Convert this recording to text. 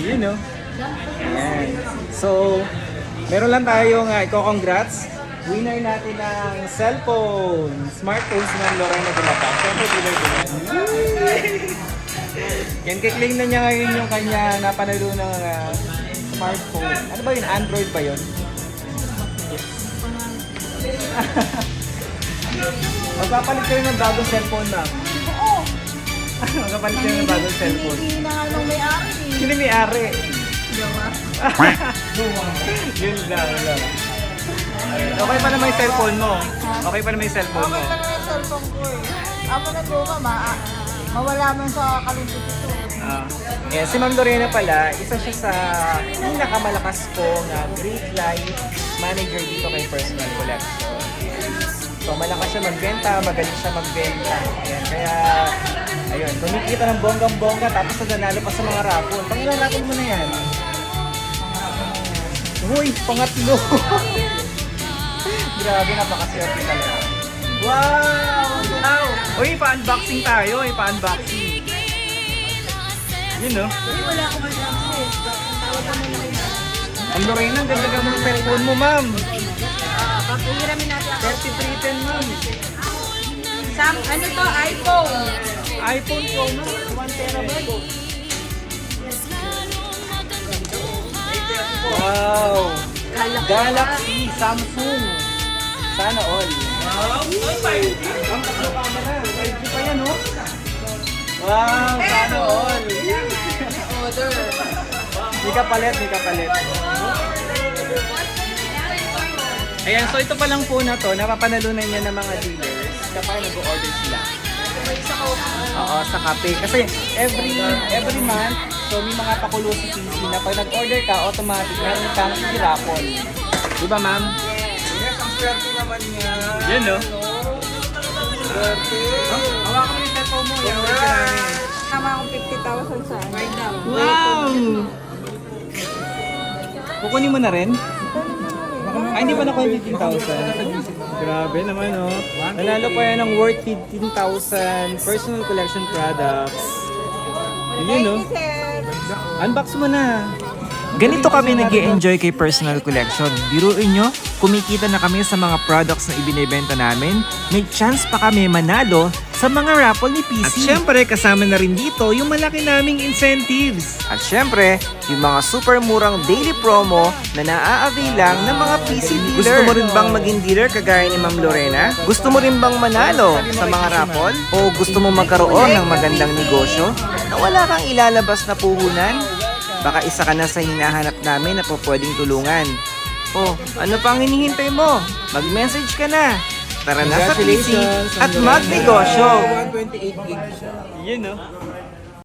Yun, no? Ayan. So, meron lang tayong uh, iko-congrats. Winner natin ng cellphone. Smartphones ng Lorena de la Paz. Siyempre, dealer ko yan. Yan, kikling na niya ngayon yung kanya napanalo ng ah, smartphone. Ano ba yun? Android ba yun? Magpapalit kayo ng bagong cellphone, ma'am. Oo. Magpapalit kayo ng bagong cellphone. Hindi na nga nung may-ari. Sino may ari? Diba? Yun lang, lang. Okay pa naman yung cellphone mo. Okay pa naman yung cellphone mo. Okay na yung cellphone ko eh. Ako na luma, ma mawala man sa kalumpit ito. Ah. yeah, si Ma'am Lorena pala, isa siya sa pinakamalakas ko na Great Life manager dito kay Personal Collection. So malakas siya magbenta, magaling siya magbenta. Ayan, kaya ayun, kumikita ng bonggang-bongga tapos nanalo pa sa mga raffle. Pangilang raffle mo na yan? Uy, pangatlo! Grabe, napakaswerte talaga. Wow! Wow! Uy, pa-unboxing tayo, eh, pa-unboxing. Yun, no? Uy, wala akong ka muna kayo. Ang Lorena, ang ganda ng cellphone mo, ma'am. Ah, papahiramin natin ako. 3310, ma'am. Sam, ano to? iPhone. iPhone Pro Max, 1 terabyte. Wow! Galaxy, Samsung. Sana all. Wow! Ang taklo camera. 5G pa yan, oh. Wow! Sana all. Order. Di ka palit, di ka palit. Ayan, so ito pa lang po na to, napapanalunan niya ng mga dealers kapag nag-order sila. Oo, sa kape. Kasi every every month, so may mga pakulo si PC na pag nag-order ka, automatic meron kang hirapon. Di ba, ma'am? Yes, ang swerte naman niya. Yan, no? Swerte. Hawakan mo yung cellphone mo. Yan, order ka namin. Tama akong 50,000 sa right now. Wow! Kukunin mo na rin? Ay, hindi pa nakuha yung 15,000. Grabe naman, oh. Nanalo pa yan ng worth 15,000 personal collection products. Yun, no? Unbox mo na. Ganito kami nag enjoy kay Personal Collection. Biruin nyo, kumikita na kami sa mga products na ibinebenta namin. May chance pa kami manalo sa mga raffle ni PC. At syempre, kasama na rin dito yung malaki naming incentives. At syempre, yung mga super murang daily promo na naa-avail lang ng mga PC dealer. Gusto mo rin bang maging dealer kagaya ni Ma'am Lorena? Gusto mo rin bang manalo sa mga raffle? O gusto mo magkaroon ng magandang negosyo na wala kang ilalabas na puhunan? Baka isa ka na sa hinahanap namin na po pwedeng tulungan. O, ano pang hinihintay mo? Mag-message ka na. Tara na sa PC at magnegosyo. 128 gig siya. Yun, no?